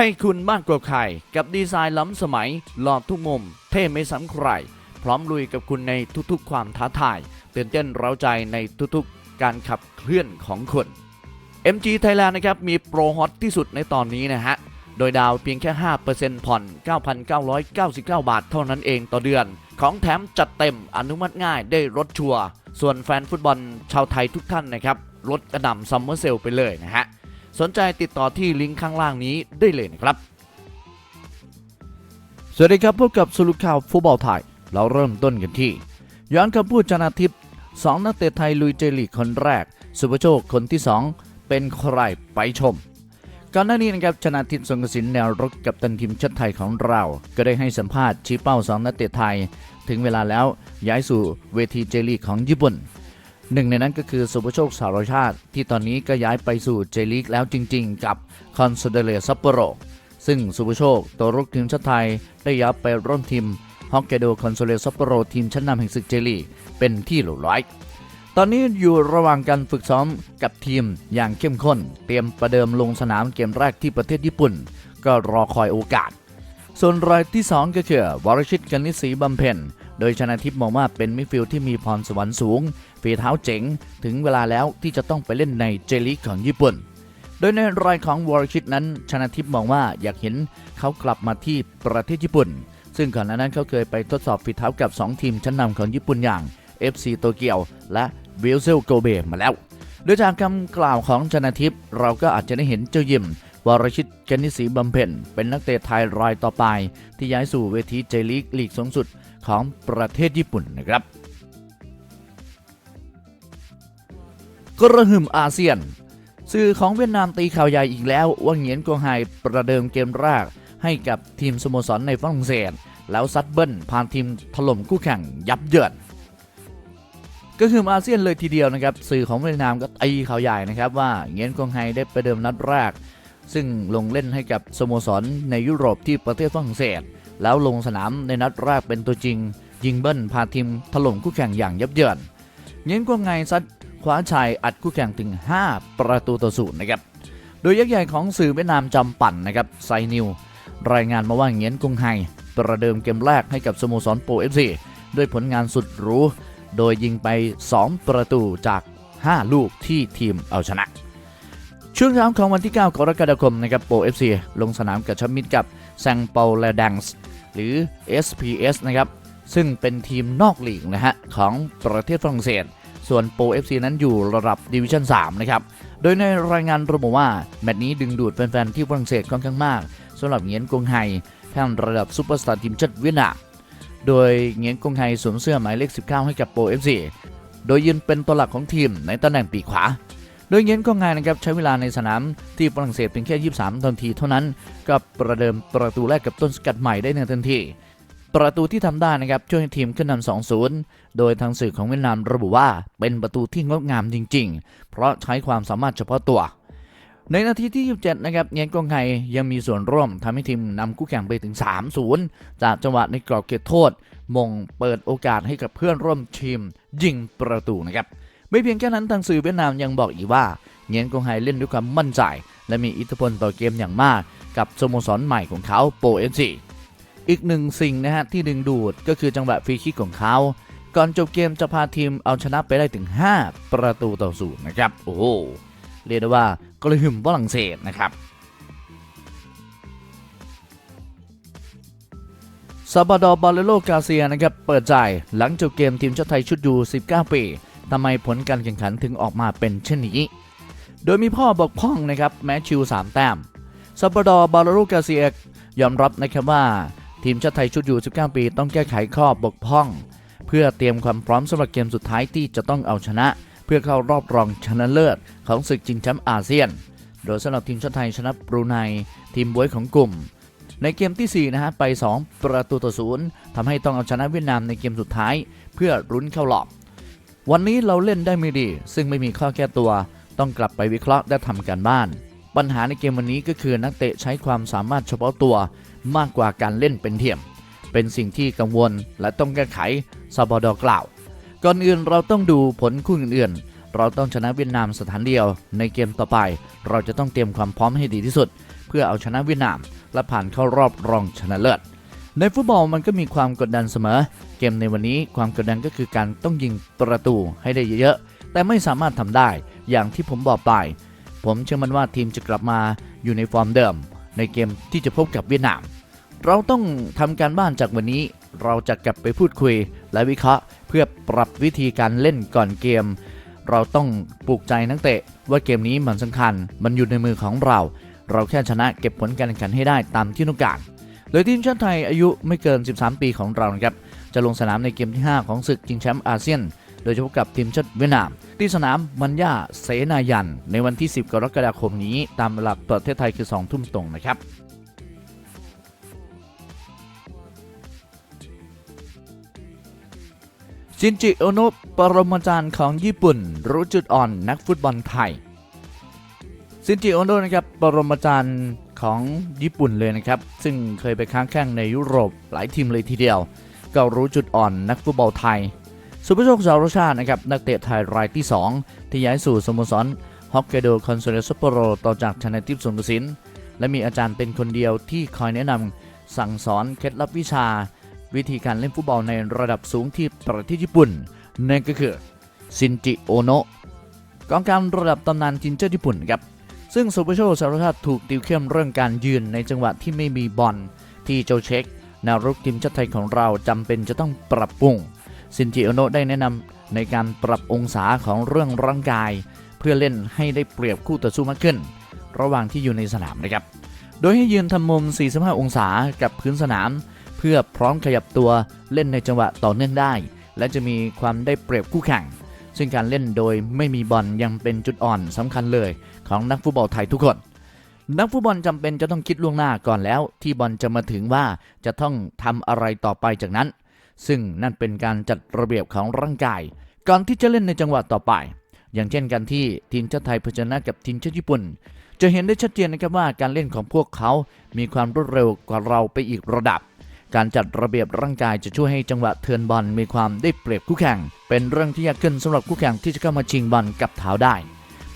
ให้คุณมากกว่าใครกับดีไซน์ล้ำสมัยหลอดทุกมุม เท่ไม่ซ้ำใคร พร้อมลุยกับคุณในทุกๆ ความท้าทายตื่นเต้นเร้าใจในทุกๆ การขับเคลื่อนของคุณ MG Thailand นะครับมีโปรฮอตที่สุดในตอนนี้นะฮะ โดยดาวเพียงแค่ 5%ผ่อน 9,999 บาทเท่านั้นเองต่อเดือน ของแถมจัดเต็มอนุมัติง่ายได้รถชัวร์ส่วนแฟนฟุตบอลชาวไทยทุกท่านนะครับลดกระหน่ำซัมเมอร์เซลไปเลยนะฮะ สนใจติดต่อที่ลิงก์ข้างล่างนี้ได้เลยนะครับ สวัสดีครับพบกับสรุปข่าวฟุตบอลไทย เราเริ่มต้นกันที่ ย้อนคำพูดจนาทิพย์สองนักเตะไทยลุยเจลีกคนแรก สุภโชคคนที่ 2 เป็นใครไปชมก่อนหน้านี้นะครับชนาทิพย์สงกระสินแนวรกกับตันทีมชาติไทยของเรา ก็ได้ให้สัมภาษณ์ชี้เป้าสองนักเตะไทย ถึงเวลาแล้วย้ายสู่เวทีเจลีกของญี่ปุ่น หนึ่งในนั้นก็คือสุภโชคสารชาติ ที่ตอนนี้ก็ย้ายไปสู่เจลีกแล้วจริงๆ กับคอนซเดเลซัปโปโรซึ่งสุภโชคตัวรุกทีมชาติไทยได้ย้ายไปร่วมทีมฮอกไกโดคอนโซเลซัปโปโรทีมชั้นนำแห่งศึกเจลีกเป็นที่หลุร้อยตอนนี้อยู่ระหว่างการฝึกซ้อมกับทีมอย่างเข้มข้น เตรียมประเดิมลงสนามเกมแรกที่ประเทศญี่ปุ่น ก็รอคอยโอกาส ส่วนรายที่ 2 ก็คือวรชิตกนิษฐ์ศรีบำเพ็ญ โดยชนะทิพย์มองว่าเป็นมิดฟิลด์ที่มีพรสวรรค์สูง ฝีเท้าเจ๋ง ถึงเวลาแล้วที่จะต้องไปเล่นในเจลีกของญี่ปุ่น โดยในรายของวอร์ชิตนั้น ชนะทิพย์มองว่าอยากเห็นเขากลับมาที่ประเทศญี่ปุ่น ซึ่งก่อนหน้านั้นเขาเคยไปทดสอบฝีเท้ากับ 2 ทีมชั้นนำของญี่ปุ่นอย่าง FC โตเกียวและวิลเซลโกเบมาแล้ว โดยจากคำกล่าวของชนะทิพย์เราก็อาจจะได้เห็นเจ้ายิมวรชิตกนิษฐ์ศรีบำเพ็ญเป็นนักเตะไทยรายต่อไป ที่ย้ายสู่เวทีเจลีกลีกสูงสุด ของประเทศญี่ปุ่นนะครับ กระหึ่มอาเซียน สื่อของเวียดนามตีข่าวใหญ่อีกแล้วว่าเหงียนกวงไฮประเดิมเกมแรกให้กับทีมสโมสรในฝรั่งเศส แล้วซัดเบิ้ลพาทีมถล่มคู่แข่งยับเยินก็คืออาเซียนเลยทีเดียวนะครับ สื่อของเวียดนามก็ตีข่าวใหญ่นะครับว่าเงียนกวงไฮได้ประเดิมนัดแรก ซึ่งลงเล่นให้กับสโมสรในยุโรปที่ประเทศฝรั่งเศส แล้วลงสนามในนัดแรกเป็นตัวจริง ยิงเบิ้ลพาทีมถล่มคู่แข่งอย่างยับเยินเงียนกวงไฮซัดคว้าชัยอัดคู่แข่งถึง 5 ประตูต่อศูนย์นะครับ โดยยักษ์ใหญ่ของสื่อเวียดนามจำปั่นนะครับไซนิว รายงานมาว่าเงียนกงไฮประเดิมเกมแรกให้กับสโมสรโปรเอฟซีด้วยผลงานสุดหรู โดยยิงไป 2 ประตูจาก 5 ลูกที่ทีมเอาชนะ ช่วงเช้าของวันที่ 9 กรกฎาคมนะครับโปรเอฟซีลงสนามกับชมมิดกับแซงเปาแลดังส์ หรือ SPS นะครับซึ่งเป็นทีมนอกลีกนะฮะของประเทศฝรั่งเศส ส่วนโปร FC นั้นอยู่ระดับดิวิชั่น 3 นะครับ โดยในรายงานระบุว่า แมตช์นี้ดึงดูดแฟนๆ ที่ฝรั่งเศสค่อนข้างมากสำหรับเงียนกงไฮท่นระดับซูเปอร์สตาร์ทีมชาติเวียดนามโดยเงียนกงไฮสวมเสื้อหมายเลข 19 ให้กับโปร FC โดยยืนเป็นตัวหลักของทีมในตำแหน่งปีกขวา โดยเหงียนก็งไฮนะครับใช้เวลาในสนามที่ฝรั่งเศสเพียงแค่ 23นาทีเท่านั้นก็ประเดิมประตูแรกกับต้นสกัดใหม่ได้ในทันทีประตูที่ทำได้นะครับช่วยให้ทีมขึ้นนำ2-0 โดยทางสื่อของเวียดนามระบุว่าเป็นประตูที่งดงามจริง ๆ เพราะใช้ความสามารถเฉพาะตัว ในนาทีที่ 27 นะครับเงียนกงไฮยังมีส่วนร่วมทำให้ทีมนำคู่แข่งไปถึง 3-0 จากจังหวะในกรอบเขตโทษ มงเปิดโอกาสให้กับเพื่อนร่วมทีมยิงประตูนะครับ ไม่เพียงแค่นั้นทางสื่อเวียดนามยังบอกอีกว่าเงียนกงไฮเล่นด้วยความมั่นใจ และมีอิทธิพลต่อเกมอย่างมาก กับสโมสรใหม่ของเขาโปรเอฟซีอีกหนึ่งสิ่งนะฮะที่ดึงดูดก็คือจังหวะฟรีคิกของเขา ก่อนจบเกมจะพาทีมเอาชนะไปได้ถึง 5 ประตูต่อศูนย์นะครับ โอ้โหเรียกได้ว่ากระหึ่มฝรั่งเศสนะครับซาบาดอบาเลโลกาเซียนะครับเปิดใจหลังจบเกมทีมชาติไทยชุดยู19 ปี ทำไมผลการแข่งขันถึงออกมาเป็นเช่นนี้ โดยมีพ่อบกพร่องนะครับแมชิว 3 แต้มซาบาดอร์บาเลโลกาเซียยอมรับนะครับว่า ทีมชาติไทยชุดอยู่ 19 ปี ต้องแก้ไขข้อบกพร่อง เพื่อเตรียมความพร้อมสำหรับเกมสุดท้ายที่จะต้องเอาชนะ เพื่อเข้ารอบรองชนะเลิศของศึกชิงแชมป์อาเซียน โดยสำหรับทีมชาติไทยชนะบรูไนทีมบวยของกลุ่มในเกมที่ 4 นะฮะ ไป 2 ประตูต่อศูนย์ทำให้ต้องเอาชนะเวียดนามในเกมสุดท้าย เพื่อรุ้นเข้ารอบ วันนี้เราเล่นได้ไม่ดี ซึ่งไม่มีข้อแก้ตัว ต้องกลับไปวิเคราะห์และทำการบ้าน ปัญหาในเกมวันนี้ก็คือนักเตะใช้ความสามารถเฉพาะตัวมากกว่าการเล่นเป็นเทียม เป็นสิ่งที่กังวลและต้องแก้ไขซาบอดอกล่าว ก่อนอื่นเราต้องดูผลคู่อื่นๆ เราต้องชนะเวียดนามสถานเดียว ในเกมต่อไป เราจะต้องเตรียมความพร้อมให้ดีที่สุด เพื่อเอาชนะเวียดนาม และผ่านเข้ารอบรองชนะเลิศ ในฟุตบอลมันก็มีความกดดันเสมอ เกมในวันนี้ความกดดันก็คือการต้องยิงประตูให้ได้เยอะๆ แต่ไม่สามารถทำได้ อย่างที่ผมบอกไป ผมเชื่อมั่นว่าทีมจะกลับมาอยู่ในฟอร์มเดิม ในเกมที่จะพบกับเวียดนาม เราต้องทำการบ้านจากวันนี้ เราจะกลับไปพูดคุย และวิเคราะห์ เพื่อปรับวิธีการเล่นก่อนเกม เราต้องปลูกใจนักเตะว่าเกมนี้มันสำคัญ มันอยู่ในมือของเรา เราแค่ชนะเก็บผลการแข่งขันให้ได้ตามที่ต้องการ โดยทีมชาติไทยอายุไม่เกิน 13 ปีของเรานะครับจะลงสนามในเกมที่ 5 ของศึกชิงแชมป์อาเซียน โดยเฉพาะกับทีมชาติเวียดนาม ที่สนามมันย่าเสนายัน ในวันที่ 10 กรกฎาคมนี้ตามเวลาประเทศไทยคือ 2 ทุ่มตรงนะครับชินจิโอโนะปรมาจารย์ของญี่ปุ่น รู้จุดอ่อนนักฟุตบอลไทย ซินจิโอโนะนะครับปรมาจารย์ ของญี่ปุ่นเลยนะครับ ซึ่งเคยไปค้างแข่งในยุโรปหลายทีมเลยทีเดียว ก็รู้จุดอ่อนนักฟุตบอลไทย สุภโชคสารชาตินะครับนักเตะไทยรายที่ 2 ที่ย้ายสู่สโมสรฮอกไกโดคอนโซเลสโปโรต่อจากชนะทิพย์สงกระสินและมีอาจารย์เป็นคนเดียวที่คอยแนะนำสั่งสอนเคล็ดลับวิชา วิธีการเล่นฟุตบอลในระดับสูงที่ประเทศญี่ปุ่นนั่นก็คือซินจิโอโนะกองกลารระดับตำนานทีมชาติญี่ปุ่นครับ ซึ่งสุภโชคสารชาติถูกติวเข้มเรื่องการยืนในจังหวะที่ไม่มีบอลที่เจ้าเช็คแนวรุกทีมชาติไทยของเราจำเป็นจะต้องปรับปรุงซินจิโอโนได้แนะนำในการปรับองศาของเรื่องร่างกาย เพื่อเล่นให้ได้เปรียบคู่ต่อสู้มากขึ้น ระหว่างที่อยู่ในสนามนะครับ โดยให้ยืนทำมุม 45 องศากับพื้นสนาม เพื่อพร้อมขยับตัวเล่นในจังหวะต่อเนื่องได้ และจะมีความได้เปรียบคู่แข่ง ซึ่งการเล่นโดยไม่มีบอลยังเป็นจุดอ่อนสำคัญเลย ของนักฟุตบอลไทยทุกคน นักฟุตบอลจำเป็นจะต้องคิดล่วงหน้าก่อนแล้ว ที่บอลจะมาถึงว่าจะต้องทำอะไรต่อไปจากนั้น ซึ่งนั่นเป็นการจัดระเบียบของร่างกาย ก่อนที่จะเล่นในจังหวะต่อไป อย่างเช่นกันที่ทีมชาติไทยเผชิญหน้ากับทีมชาติญี่ปุ่น จะเห็นได้ชัดเจนนะครับว่าการเล่นของพวกเขา มีความรวดเร็วกว่าเราไปอีกระดับ การจัดระเบียบร่างกายจะช่วยให้จังหวะเทิร์นบอลมีความได้เปรียบคู่แข่ง เป็นเรื่องที่ยากขึ้นสำหรับคู่แข่งที่จะเข้ามาชิงบอลกับเท้าได้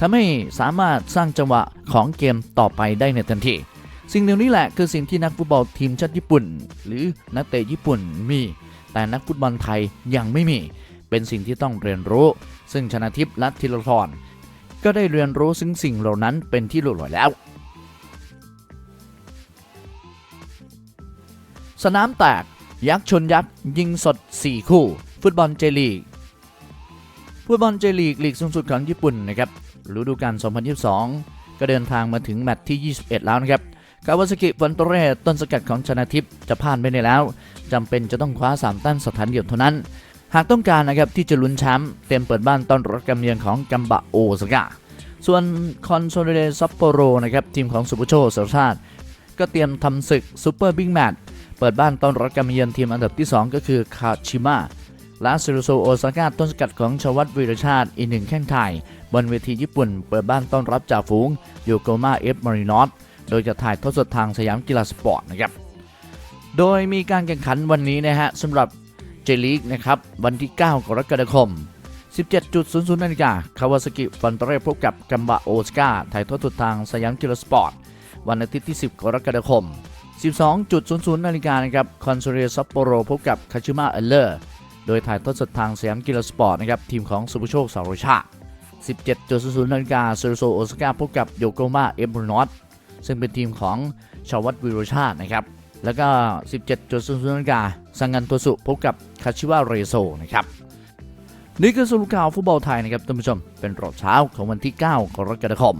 ทำให้สามารถสร้างจังหวะของเกมต่อไปได้ในทันทีสิ่งเหล่านี้แหละคือสิ่งที่นักฟุตบอลทีมชาติญี่ปุ่น หรือนักเตะญี่ปุ่นมี แต่นักฟุตบอลไทยยังไม่มี เป็นสิ่งที่ต้องเรียนรู้ ซึ่งชนะทิพย์และธีรทรก็ได้เรียนรู้ซึ่งสิ่งเหล่านั้นเป็นที่หลุดลอยแล้ว สนามแตก ยักษ์ชนยักษ์ ยิงสด 4 คู่ ฟุตบอลเจลีก ฟุตบอลเจลีกลีกสูงสุดของญี่ปุ่นนะครับฤดูกาล 2022 ก็เดินทางมาถึงแมตช์ที่ 21 แล้วนะครับกาวาสกิฟอนโตเรต้นสกัดของชนะทิพย์จะผ่านไปได้แล้วจำเป็นจะต้องคว้า 3 แต้มสถานเดียวเท่านั้น หากต้องการนะครับที่จะลุ้นแชมป์เต็มเปิดบ้านต้อนรับกำเยือนของกัมบะโอซากะส่วนคอนโซลเดซัปโปโรนะครับทีมของสุภโชสรชาติ ก็เตรียมทำศึกซูเปอร์บิ๊กแมตช์ เปิดบ้านต้อนรับกำเยือนทีมอันดับที่ 2 ก็คือคาชิมะและซิรุโซโอซากะต้นสกัดของชวัตวีรชาติอีกหนึ่งแข้งไทย บนเวทีญี่ปุ่น เปิดบ้านต้อนรับจ่าฝูงโยโกมาเอฟมารินอสโดยจะถ่ายทอดสดทางสยามกีฬาสปอร์ตนะครับ โดยมีการแข่งขันวันนี้นะฮะสำหรับเจลีกนะครับวันที่ 9 กรกฎาคม 17.00นาฬิกาคาวาซากิฟันเตเรพบกับกัมบะโอสกาถ่ายทอดสดทางสยามกีฬาสปอร์ตวันอาทิตย์ที่ 10 กรกฎาคม 12.00 นาฬิกานะครับคอนโซเรียซัปโปโรพบกับคาชิมะเอลเลอร์ โดยถ่ายทอดสดทางสยามกีฬาสปอร์ตนะครับทีมของสุภโชคสารชาติ 17.00 นาฬิกาเซโรโซโอซาก้าพบกับโยโกมาเอฟบรนอตซึ่งเป็นทีมของชาวัตวิโรชาตินะครับแล้วก็ 17.00นาฬิกาซังงันโทสุพบกับคาชิวะเรโซนะครับนี่คือสรุปข่าวฟุตบอลไทยนะครับท่านผู้ชมเป็นรอบเช้าของวันที่ 9 กรกฎาคม